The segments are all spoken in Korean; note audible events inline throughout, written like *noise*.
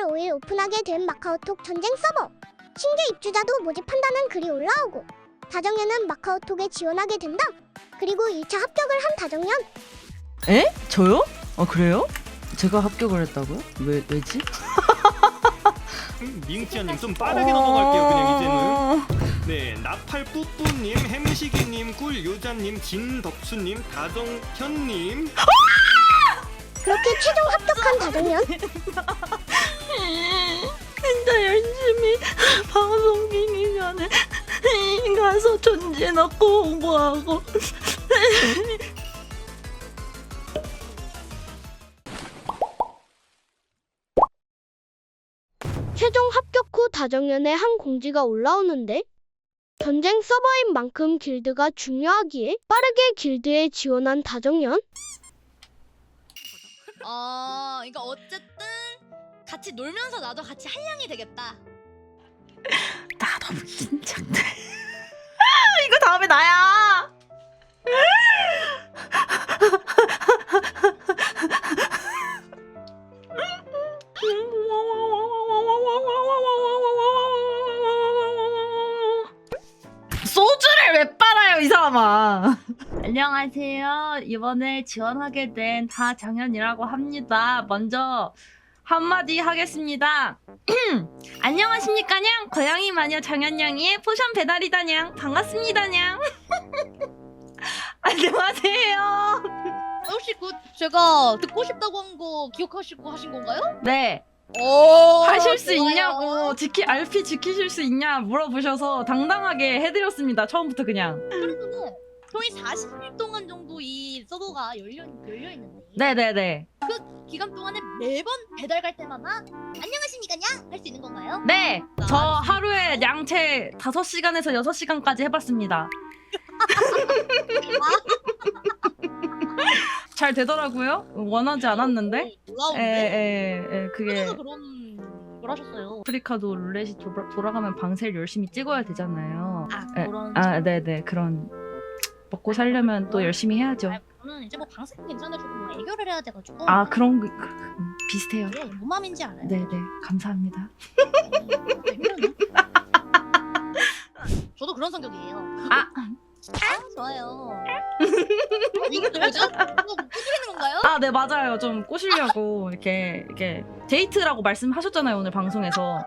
10월 5일 오픈하게 된 마카오톡 전쟁 서버. 신규 입주자도 모집한다는 글이 올라오고 다정연은 마카오톡에 지원하게 된다. 그리고 1차 합격을 한 다정연. 에? 저요? 아 그래요? 제가 합격을 했다고요? 왜 왜지? *laughs* 밍치아님 좀 빠르게 넘어갈게요 그냥 이제는 네 나팔뿌뿌님 햄시기님 꿀요자님 진덕수님 다정현님 그렇게 최종 합격한 다정연. *laughs* 진짜 열심히 방송 기기 전에 가서 존재 넣고 공부하고 최종 합격 후 다정연의 한 공지가 올라오는데 전쟁 서버인 만큼 길드가 중요하기에 빠르게 길드에 지원한 다정연. 어, 그러니까 어쨌든 같이 놀면서 나도 같이 한량이 되겠다. 나 너무 긴장돼. *laughs* 이거 다음에 나야. 소주를 왜 빨아요 이 사람아? 안녕하세요. 이번에 지원하게 된 다정현이라고 합니다. 먼저 한마디 하겠습니다. *clears throat* 안녕하십니까냥? 고양이 마녀 정현양이의 포션 배달이다냥. 반갑습니다냥. *laughs* 안녕하세요. 혹시 그 제가 듣고 싶다고 한 거 기억하시고 하신 건가요? 네. 오, 하실 수 좋아요. 있냐고 지키 RP 지키실 수 있냐 물어보셔서 당당하게 해드렸습니다. 처음부터 그냥. 그러면 은 저희 40일 동안 정도 이 서버가 열려 열려 있는데. 네네네. 기간 동안에 매번 배달 갈 때마다 안녕하십니까냐? 할수 있는 건가요? 네. 저 하루에 양채 5시간에서 6시간까지 해봤습니다. *laughs* 잘 되더라고요. 원하지 않았는데? 놀라운데. 에에에 그게 그래서 그런 걸 하셨어요. 아프리카도 룰렛이 돌아, 돌아가면 방세를 열심히 찍어야 되잖아요. 아 에, 그런. 아, 네네. 그런 먹고 살려면 또 열심히 해야죠. 아, 저는 이제 뭐 방송 괜찮아지고 뭐 애교를 해야 돼가지고. 아 그런 거 그- 음, 비슷해요. 예, 뭔 마음인지 알아요. 네네 감사합니다. 애교는. 저도 그런 성격이에요. 아. 아 좋아요. 이거 뭐죠? 이거 꾸미는 건가요? 아 네 맞아요. 좀 꼬시려고 이렇게 이렇게 데이트라고 말씀하셨잖아요 오늘 방송에서.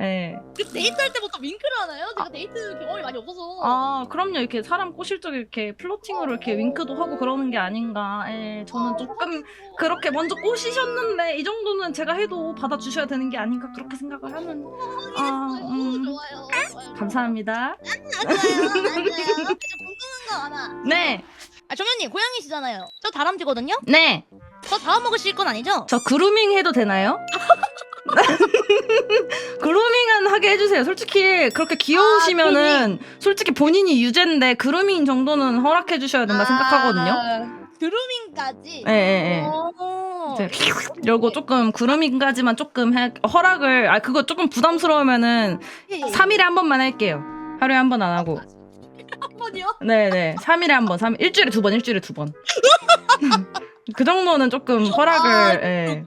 예. 그 데이트할 때부터 윙크를 하나요? 제가 데이트 경험이 많이 없어서. 아 그럼요 이렇게 사람 꼬실 적에 이렇게 플로팅으로 이렇게 윙크도 하고 그러는 게 아닌가. 예. 저는 조금 그렇게 먼저 꼬시셨는데 이 정도는 제가 해도 받아주셔야 되는 게 아닌가 그렇게 생각을 하는. 아, 아, 음. 좋아요. 좋아요. 감사합니다. 아, 좋아요. 아, 좋아요. 이제 궁금한 거 하나. 네, 아, 정현님 고양이시잖아요. 저 다람쥐거든요. 네. 저 다음 먹으실 건 아니죠? 저 그루밍 해도 되나요? *laughs* *laughs* 그루밍은 하게 해주세요. 솔직히 그렇게 귀여우시면은 솔직히 본인이 유죄인데 그루밍 정도는 허락해 주셔야 된다 생각하거든요. 아, 그루밍까지. 예, 예, 예. 오. 이제 이러고 조금 그루밍까지만 조금 해, 허락을 아 그거 조금 부담스러우면은 예, 예. 3일에 한 번만 할게요. 하루에 한 번 안 하고. 한 번이요? 네네. 3일에 한 번, 3 일주일에 두 번, 일주일에 두 번. *laughs* 그 정도는 조금 허락을 아, 예.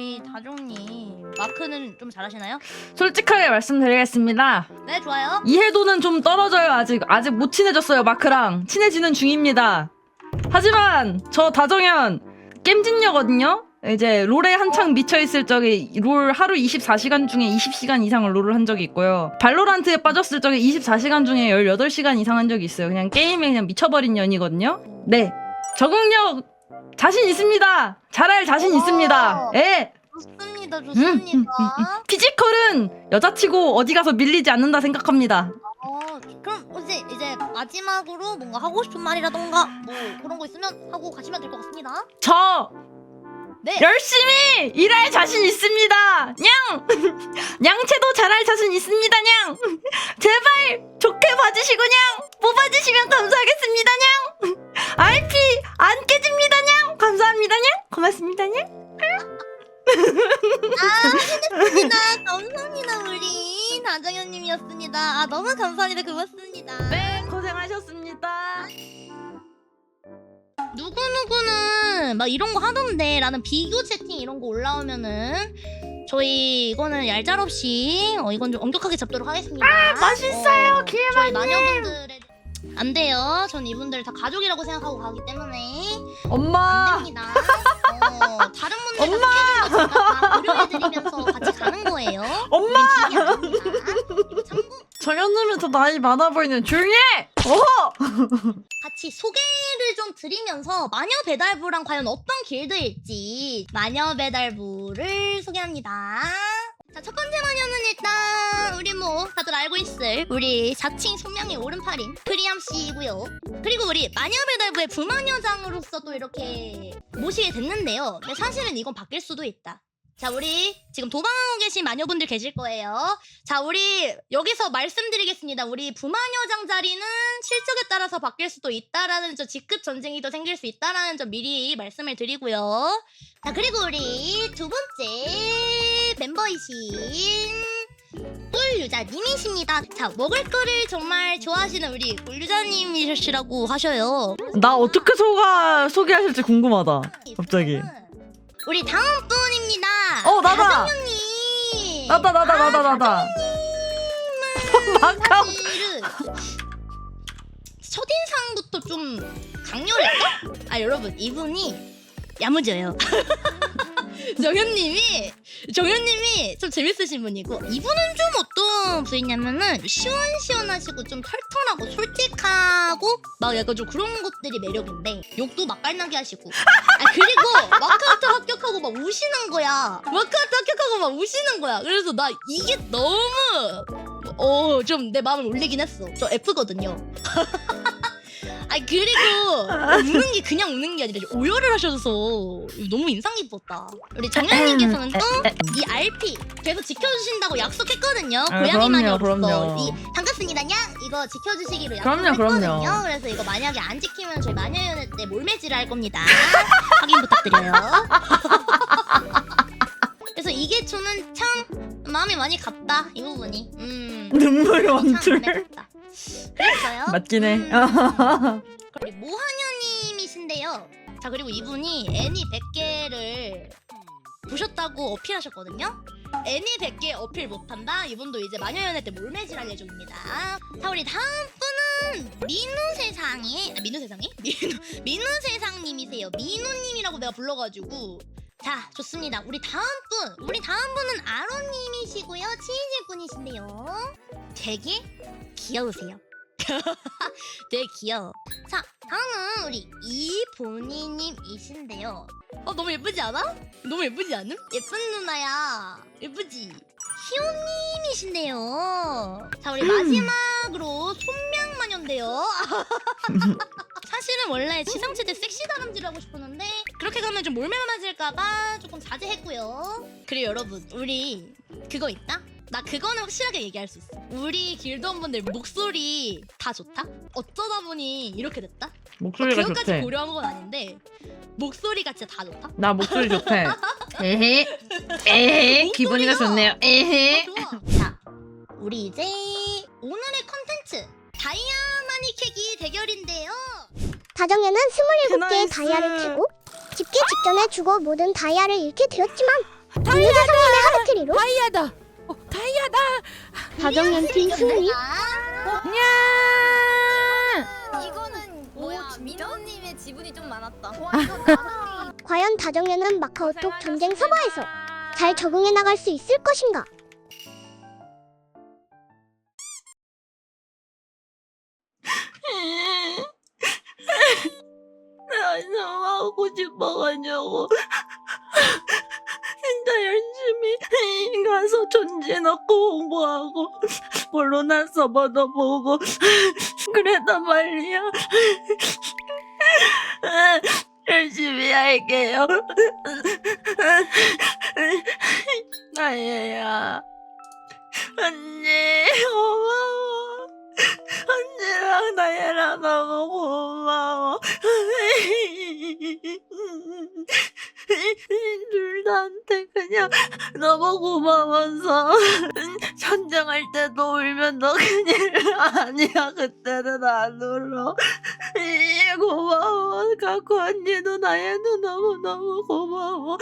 우리 다종님 마크는 좀 잘하시나요? 솔직하게 말씀드리겠습니다. 네 좋아요. 이해도는 좀 떨어져요. 아직 아직 못 친해졌어요. 마크랑 친해지는 중입니다. 하지만 저 다정현 겜진녀거든요. 이제 롤에 한창 미쳐 있을 적에 롤 하루 24시간 중에 20시간 이상을 롤을 한 적이 있고요. 발로란트에 빠졌을 적에 24시간 중에 18시간 이상 한 적이 있어요. 그냥 게임에 그냥 미쳐버린 년이거든요. 네. 적응력 자신 있습니다. 잘할 자신 있습니다. 예. 좋습니다, 음, 좋습니다. 음, 음, 음. 피지컬은 여자치고 어디 가서 밀리지 않는다 생각합니다. 어, 그럼 이제 이제 마지막으로 뭔가 하고 싶은 말이라던가 뭐 그런 거 있으면 하고 가시면 될 것 같습니다. 저 네. 열심히 일할 자신 있습니다. 냥 *laughs* 양채도 잘할 자신 있습니다. 냥 *laughs* 제발 좋게 봐주시고 냥 뽑아주시면 감사하겠습니다. 냥 RP 안 깨집니다. 냥 감사합니다. 냥 고맙습니다. 냥 감사합니다, 감사합니다 우리 다정현님이었습니다. 아 너무 감사합니다, 고맙습니다. 네 고생하셨습니다. 누구 누구는 올라오면은 막 이런 거 하던데 라는 비교 채팅 이런 거 올라오면은 저희 이거는 얄짤 없이 어 이건 좀 엄격하게 잡도록 하겠습니다. 아 맛있어요, 저희 마녀분들의 안 돼요. 전 이분들 다 가족이라고 생각하고 가기 때문에 엄마. 안 됩니다. 어, 다른 분들 다 스케줄도 제가 다 고려해드리면서 같이 가는 거예요. 엄마! 우린 진이 아닙니다. 참고 더 나이 많아 보이는 조용히 해! 어! *laughs* 같이 소개를 좀 드리면서 마녀 배달부랑 과연 어떤 길드일지 마녀 배달부를 소개합니다. 자, 첫 번째 마녀는 일단 우리 뭐 다들 알고 있을 우리 자칭 손명의 오른팔인 프리암 씨이고요. 그리고 우리 마녀 배달부의 부마녀장으로서 또 이렇게 모시게 됐는데요. 근데 사실은 이건 바뀔 수도 있다. 자, 우리 지금 도망하고 계신 마녀분들 계실 거예요. 자, 우리 여기서 말씀드리겠습니다. 우리 부마녀장 자리는 실적에 따라서 바뀔 수도 있다라는 저 직급 전쟁이 더 생길 수 있다라는 점 미리 말씀을 드리고요. 자, 그리고 우리 두 번째 멤버이신 꿀유자님이십니다. 자, 먹을 거를 정말 좋아하시는 우리 꿀유자님이시라고 하셔요. 나 어떻게 소가, 소개하실지 궁금하다. 갑자기. 우리 다음 분입니다. 어, 나다! 다정님. 나다, 나다, 나다, 나다. 마카오. 첫인상부터 좀 강렬했다? 아 여러분 이분이 야무져요. *laughs* 정현님이 정현님이 좀 재밌으신 분이고 이분은 좀 어떤 분이냐면은 시원시원하시고 좀 털털하고 솔직하고 막 약간 좀 그런 것들이 매력인데 욕도 맛깔나게 하시고. 아 그리고 마카오트 합격하고 막 우시는 거야. 마카오트 합격하고 막 우시는 거야. 그래서 나 이게 너무 어 좀 내 마음을 울리긴 했어. 저 F거든요 *laughs* 아 그리고 우는 게 그냥 우는 게 아니라 오열을 하셔서 너무 인상 깊었다. 우리 정현님께서는 또 이 RP 계속 지켜주신다고 약속했거든요. 아, 고양이 그럼요, 마녀로서 그럼요. 이 반갑습니다, 냥 이거 지켜주시기로 그럼요, 약속했거든요. 그럼요. 그래서 이거 만약에 안 지키면 저희 마녀연애 때 몰매질을 할 겁니다. *laughs* 확인 부탁드려요. *laughs* 그래서 이게 저는 참 마음이 많이 갔다 이 부분이. 음. 눈물 갔다. 그랬어요? 맞긴 해. 음. *laughs* 우리 모하녀님이신데요. 자 그리고 이분이 애니 100개를 보셨다고 어필하셨거든요. 애니 100개 어필 못한다. 이분도 이제 마녀연애 때 몰매질할 예정입니다. 자 우리 다음 분은 민우 세상에 아, 민우 세상에 *laughs* 민우 민우 세상님이세요. 민우님이라고 내가 불러가지고. 자 좋습니다. 우리 다음 분 우리 다음 분은 아로님이시고요. 치이질 분이신데요. 되게 귀여우세요. *laughs* 되게 귀여워. 자, 다음은 우리 이본희님이신데요. 어, 너무 예쁘지 않아? 너무 예쁘지 않음? 예쁜 누나야. 예쁘지? 희원님이신데요. 자, 우리 마지막으로 손명마녀인데요. *laughs* *laughs* 사실은 원래 시상체 때 섹시 다람쥐를 하고 싶었는데 그렇게 가면 좀 몰매 맞을까봐 조금 자제했고요. 그리고 여러분, 우리 그거 있다? 나 그거는 확실하게 얘기할 수 있어. 우리 길드원분들 목소리 다 좋다? 어쩌다 보니 이렇게 됐다? 목소리가 그것까지 좋대. 고려한 건 아닌데 목소리가 진짜 다 좋다? 나 목소리 좋대. *laughs* 에헤. 에헤. 기분이가 좋네요. 에헤. 어, 좋아. 자, 우리 이제 오늘의 컨텐츠 다이아마니 캐기 대결인데요. 다정연은 27개의 나이스. 다이아를 캐고 집기 직전에 죽어 모든 다이아를 잃게 되었지만 다이아다! 하드캐리로 다이아다. 어, 다이아다. 다정연 팀 승리 이거는 뭐야? 민호님의 지분이 좀 많았다. 과연 다정연은 마카오톡 전쟁 서버에서 잘 적응해 나갈 수 있을 것인가? 넣고 공부하고 물론한 서버도 보고. 그랬단 말이야. 열심히 할게요. 나예야. 언니 너무 고마워서 *laughs* 현장할 때도 울면 너 큰일 아니야. 그때는 안 울어. *laughs* 이, 고마워. 가고 언니도 나야도 너무너무 고마워.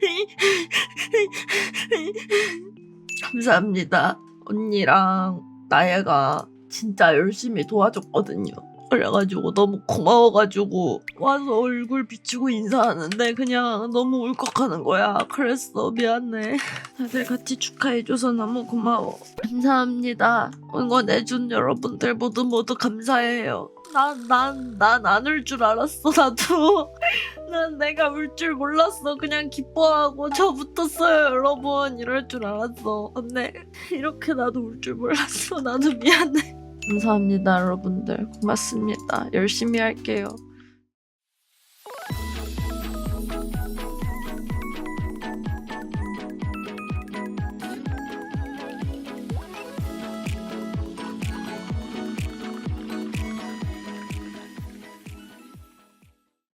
*laughs* 감사합니다. 언니랑 나야가 진짜 열심히 도와줬거든요 그래가지고 너무 고마워가지고 와서 얼굴 비추고 인사하는데 그냥 너무 울컥하는 거야 그랬어 미안해 다들 같이 축하해줘서 너무 고마워. 감사합니다. 응원해준 여러분들 모두 모두 감사해요. 난, 난, 난 안 울 줄 알았어, 나도. *laughs* 난 내가 울 줄 몰랐어. 그냥 기뻐하고 저 붙었어요, 여러분. 이럴 줄 알았어. 근데 이렇게 나도 울 줄 몰랐어. 나도 미안해. 감사합니다, 여러분들. 고맙습니다. 열심히 할게요.